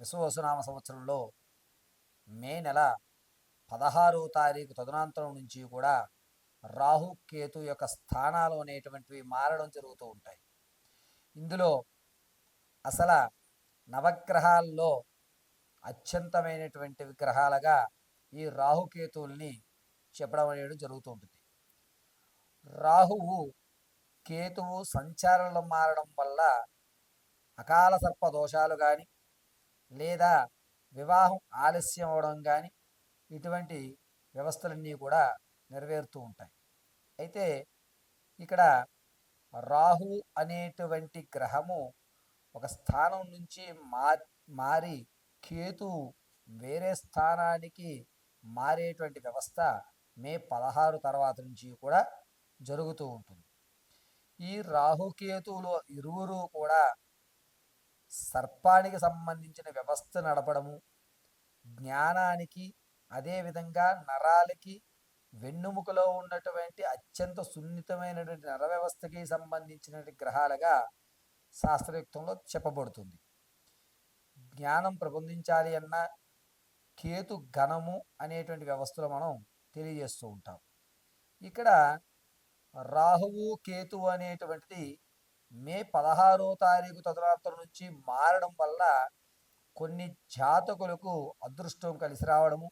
విశ్వవసునామ సంవత్సరంలో మే నెల పదహారో తారీఖు తదనంతరం నుంచి కూడా రాహు కేతు యొక్క స్థానాలు అనేటువంటివి మారడం జరుగుతూ ఉంటాయి. ఇందులో అసలు నవగ్రహాల్లో అత్యంతమైనటువంటి విగ్రహాలుగా ఈ రాహుకేతువుల్ని చెప్పడం అనేది జరుగుతూ ఉంటుంది. రాహువు కేతువు సంచారంలో మారడం వల్ల అకాల సర్ప దోషాలు కానీ లేదా వివాహం ఆలస్యం అవడం కానీ ఇటువంటి వ్యవస్థలన్నీ కూడా నెరవేరుతూ ఉంటాయి. అయితే ఇక్కడ రాహు అనేటువంటి గ్రహము ఒక స్థానం నుంచి మా మారి కేతు వేరే స్థానానికి మారేటువంటి వ్యవస్థ మే పదహారు తర్వాత నుంచి కూడా జరుగుతూ ఉంటుంది. ఈ రాహుకేతువులో ఇరువురు కూడా సర్పానికి సంబంధించిన వ్యవస్థ నడపడము జ్ఞానానికి అదేవిధంగా నరాలకి వెన్నుముకలో ఉన్నటువంటి అత్యంత సున్నితమైనటువంటి నర వ్యవస్థకి సంబంధించిన గ్రహాలుగా శాస్త్రయుక్తంలో చెప్పబడుతుంది. జ్ఞానం ప్రబంధించాలి అన్న కేతు ఘనము అనేటువంటి వ్యవస్థలో మనం తెలియజేస్తూ ఉంటాం. ఇక్కడ రాహువు కేతు అనేటువంటిది మే పదహారో తారీఖు తదరాత్రి నుంచి మారడం వల్ల కొన్ని జాతకులకు అదృష్టం కలిసి రావడము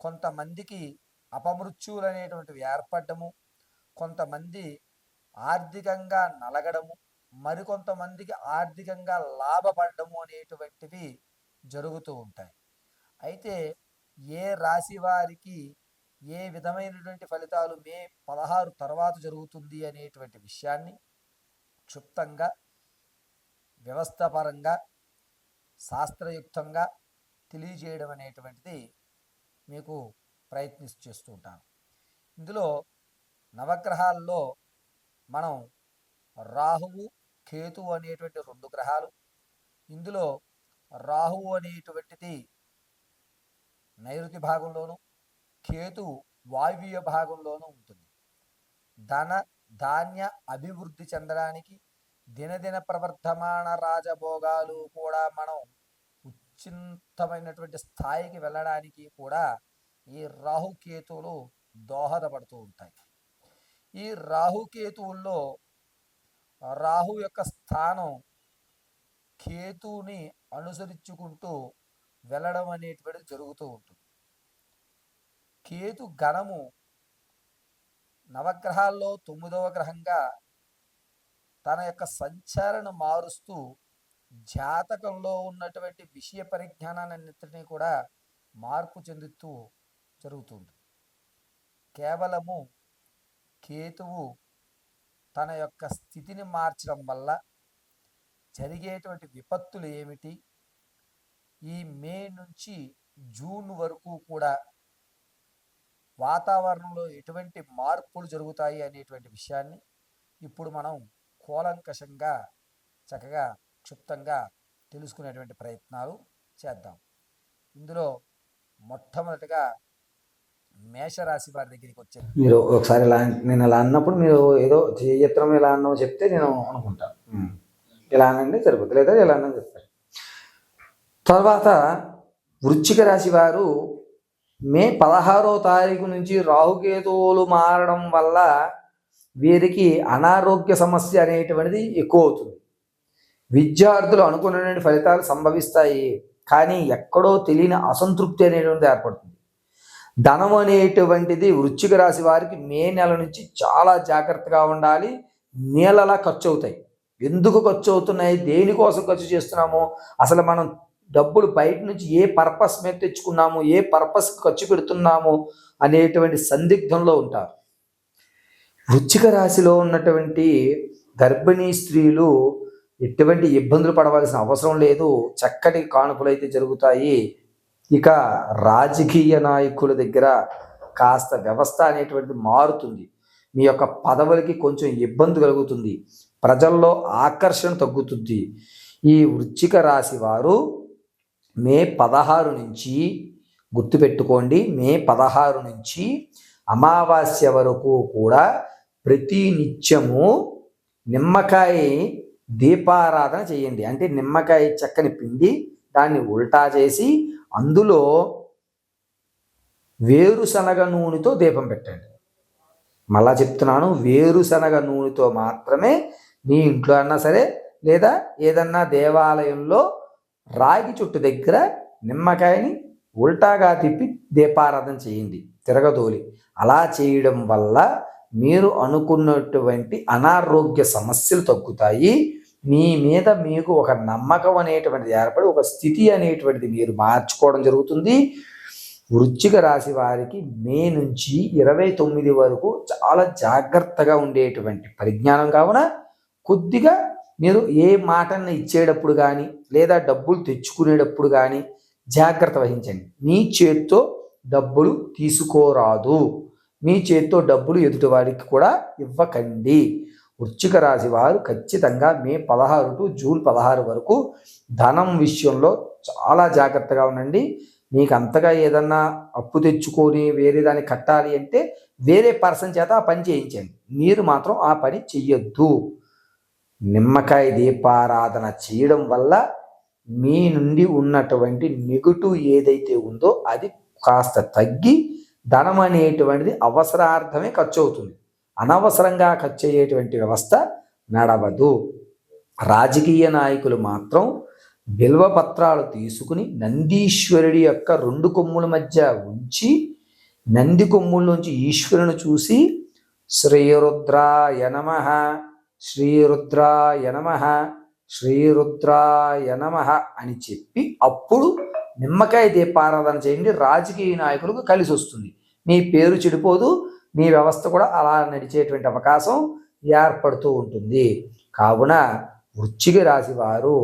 కొంతమందికి అపమృత్యువులు అనేటువంటివి ఏర్పడము కొంతమంది ఆర్థికంగా నలగడము మరికొంతమందికి ఆర్థికంగా లాభపడము అనేటువంటివి జరుగుతూ ఉంటాయి. అయితే ఏ రాశి వారికి ఏ విధమైనటువంటి ఫలితాలు మే పదహారు తర్వాత జరుగుతుంది అనేటువంటి విషయాన్ని క్షుప్తంగా వ్యవస్థాపరంగా శాస్త్రయుక్తంగా తెలియజేయడం అనేటువంటిది మీకు ప్రయత్నిస్తూ చేస్తూ ఉంటాను. ఇందులో నవగ్రహాల్లో మనం రాహువు కేతువు అనేటువంటి రెండు గ్రహాలు ఇందులో రాహువు అనేటువంటిది నైరుతి భాగంలోను కేతు వాయువ్య భాగంలోనూ ఉంటుంది. ధన ధాన్య అభివృద్ధి చెందడానికి దినదిన ప్రవర్ధమాన రాజభోగాలు కూడా మనం ఉచ్చింతమైనటువంటి స్థాయికి వెళ్ళడానికి కూడా ఈ రాహుకేతువులు దోహదపడుతూ ఉంటాయి. ఈ రాహుకేతువుల్లో రాహు యొక్క స్థానం కేతువుని అనుసరించుకుంటూ వెళ్ళడం అనేటువంటిది జరుగుతూ ఉంటుంది. కేతు గణము నవగ్రహాల్లో తొమ్మిదవ గ్రహంగా తన యొక్క సంచారణ మారుస్తూ జాతకంలో ఉన్నటువంటి విషయ పరిజ్ఞానాన్నింటినీ కూడా మార్పు చెందుతూ జరుగుతుంది. కేవలము కేతువు తన యొక్క స్థితిని మార్చడం వల్ల జరిగేటువంటి విపత్తులు ఏమిటి? ఈ మే నుంచి జూన్ వరకు కూడా వాతావరణంలో ఎటువంటి మార్పులు జరుగుతాయి అనేటువంటి విషయాన్ని ఇప్పుడు మనం కూలంకషంగా చక్కగా క్షుప్తంగా తెలుసుకునేటువంటి ప్రయత్నాలు చేద్దాం. ఇందులో మొట్టమొదటిగా మేషరాశి వారి దగ్గరికి వచ్చే మీరు ఒకసారి ఇలా నేను ఇలా అన్నప్పుడు మీరు ఏదో చిత్రం ఇలా అన్నావు చెప్తే నేను అనుకుంటాను ఇలా అనండి సరిపోతుంది లేదా ఇలా అన్నది చెప్తారు. తర్వాత వృచ్చిక రాశి వారు మే పదహారో తారీఖు నుంచి రాహుకేతువులు మారడం వల్ల వీరికి అనారోగ్య సమస్య అనేటువంటిది ఎక్కువ అవుతుంది విద్యార్థులు అనుకున్నటువంటి ఫలితాలు సంభవిస్తాయి. కానీ ఎక్కడో తెలియని అసంతృప్తి అనేటువంటిది ఏర్పడుతుంది. ధనం అనేటువంటిది వృశ్చిక రాశి వారికి మే నెల నుంచి చాలా జాగ్రత్తగా ఉండాలి. నీళ్ళలా ఖర్చు అవుతాయి ఎందుకు ఖర్చు అవుతున్నాయి దేనికోసం ఖర్చు చేస్తున్నామో? అసలు మనం డబ్బులు బయట నుంచి ఏ పర్పస్ మీద తెచ్చుకున్నాము ఏ పర్పస్ ఖర్చు పెడుతున్నాము అనేటువంటి సందిగ్ధంలో ఉంటారు. వృచ్చిక రాశిలో ఉన్నటువంటి గర్భిణీ స్త్రీలు ఎటువంటి ఇబ్బందులు పడవలసిన అవసరం లేదు. చక్కటి కానుకలు అయితే జరుగుతాయి. ఇక రాజకీయ నాయకుల దగ్గర కాస్త వ్యవస్థ అనేటువంటిది మారుతుంది. మీ యొక్క పదవులకి కొంచెం ఇబ్బంది కలుగుతుంది. ప్రజల్లో ఆకర్షణ తగ్గుతుంది. ఈ వృచ్చిక రాశి వారు మే పదహారు నుంచి గుర్తుపెట్టుకోండి మే పదహారు నుంచి అమావాస్య వరకు కూడా ప్రతి నిత్యము నిమ్మకాయ దీపారాధన చేయండి. అంటే నిమ్మకాయ చెక్కని పిండి దాన్ని ఉల్టా చేసి అందులో వేరుశనగ నూనెతో దీపం పెట్టండి. మళ్ళా చెప్తున్నాను వేరుశనగ నూనెతో మాత్రమే మీ ఇంట్లో అన్నా సరే లేదా ఏదన్నా దేవాలయంలో రాగి చుట్టు దగ్గర నిమ్మకాయని ఉల్టాగా తిప్పి దీపారాధన చేయండి. తిరగదోలి. అలా చేయడం వల్ల మీరు అనుకున్నటువంటి అనారోగ్య సమస్యలు తగ్గుతాయి. మీ మీద మీకు ఒక నమ్మకం అనేటువంటిది ఏర్పడి ఒక స్థితి అనేటువంటిది మీరు మార్చుకోవడం జరుగుతుంది. వృచ్చిక రాశి వారికి మే నుంచి ఇరవై తొమ్మిది వరకు చాలా జాగ్రత్తగా ఉండేటువంటి పరిజ్ఞానం కావున కొద్దిగా మీరు ఏ మాటని ఇచ్చేటప్పుడు కానీ లేదా డబ్బులు తెచ్చుకునేటప్పుడు కానీ జాగ్రత్త వహించండి. మీ చేత్తో డబ్బులు తీసుకోరాదు. మీ చేత్తో డబ్బులు ఎదుటివారికి కూడా ఇవ్వకండి. వృశ్చిక రాశి వారు ఖచ్చితంగా మే పదహారు టు జూన్ పదహారు వరకు ధనం విషయంలో చాలా జాగ్రత్తగా ఉండండి. మీకు అంతగా ఏదన్నా అప్పు తెచ్చుకొని వేరే దాన్ని కట్టాలి అంటే వేరే పర్సన్ చేత ఆ పని చేయించండి. మీరు మాత్రం ఆ పని చెయ్యొద్దు. నిమ్మకాయ దీపారాధన చేయడం వల్ల మీ నుండి ఉన్నటువంటి నెగటివ్ ఏదైతే ఉందో అది కాస్త తగ్గి ధనం అనేటువంటిది అవసరార్థమే ఖర్చు అవుతుంది అనవసరంగా ఖర్చు అయ్యేటువంటి వ్యవస్థ నడవదు. రాజకీయ నాయకులు మాత్రం బిల్వ పత్రాలు తీసుకుని నందీశ్వరుడి యొక్క రెండు కొమ్ముల మధ్య ఉంచి నంది కొమ్ముల నుంచి ఈశ్వరుని చూసి శ్రీరుద్రాయ నమ శ్రీరుద్రాయ నమ. శ్రీరుద్రాయ నమ అని చెప్పి అప్పుడు నిమ్మకాయ దీపారాధన చేయండి. రాజకీయ నాయకులకు కలిసి వస్తుంది. మీ పేరు చెడిపోదు. మీ వ్యవస్థ కూడా అలా నడిచేటువంటి అవకాశం ఏర్పడుతూ ఉంటుంది. కావున వృచ్చిక రాశి వారు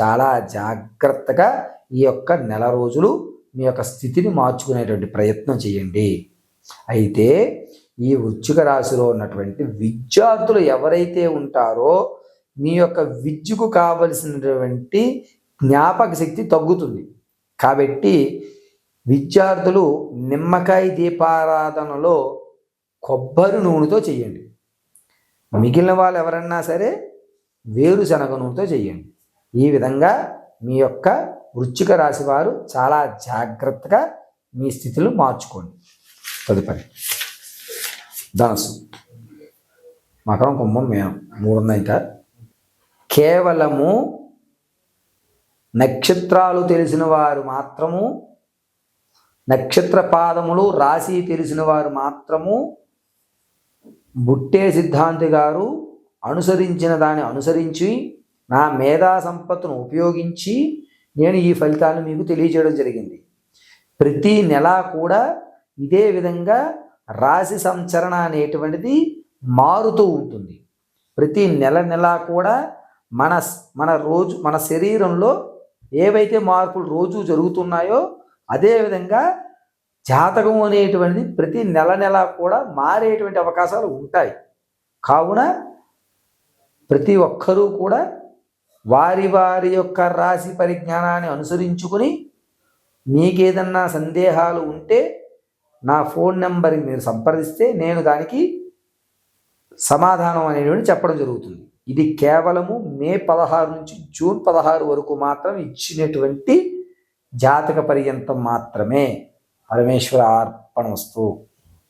చాలా జాగ్రత్తగా ఈ యొక్క నెల రోజులు మీ యొక్క స్థితిని మార్చుకునేటువంటి ప్రయత్నం చేయండి. అయితే ఈ వృచ్చిక రాశిలో ఉన్నటువంటి విద్యార్థులు ఎవరైతే ఉంటారో మీ యొక్క విద్యకు కావలసినటువంటి జ్ఞాపక శక్తి తగ్గుతుంది. కాబట్టి విద్యార్థులు నిమ్మకాయ దీపారాధనలో కొబ్బరి నూనెతో చేయండి. మిగిలిన వాళ్ళు ఎవరన్నా సరే వేరుశనగ నూనెతో చేయండి. ఈ విధంగా మీ యొక్క వృచ్చిక రాశి వారు చాలా జాగ్రత్తగా మీ స్థితిలో మార్చుకోండి. తదుపరి ధనస్సు మకరం కుంభం మేనం మూడు ఉన్నాయి కేవలము నక్షత్రాలు తెలిసిన వారు మాత్రము నక్షత్ర పాదములు రాశి తెలిసిన వారు మాత్రము బుట్టే సిద్ధాంతి గారు అనుసరించిన దాన్ని అనుసరించి నా మేధా సంపత్తును ఉపయోగించి నేను ఈ ఫలితాలను మీకు తెలియజేయడం జరిగింది. ప్రతి నెల కూడా ఇదే విధంగా రాశి సంచరణ అనేటువంటిది మారుతూ ఉంటుంది. ప్రతి నెల నెల కూడా మన మన రోజు మన శరీరంలో ఏవైతే మార్పులు రోజు జరుగుతున్నాయో అదేవిధంగా జాతకం అనేటువంటిది ప్రతి నెల నెల కూడా మారేటువంటి అవకాశాలు ఉంటాయి. కావున ప్రతి ఒక్కరూ కూడా వారి వారి యొక్క రాశి పరిజ్ఞానాన్ని అనుసరించుకుని నీకేదన్నా సందేహాలు ఉంటే నా ఫోన్ నెంబర్కి మీరు సంప్రదిస్తే నేను దానికి సమాధానం అనేటువంటి చెప్పడం జరుగుతుంది. ఇది కేవలము మే పదహారు నుంచి జూన్ పదహారు వరకు మాత్రం ఇచ్చినటువంటి జాతక పర్యంతం మాత్రమే. పరమేశ్వర అర్పణ వస్తువు.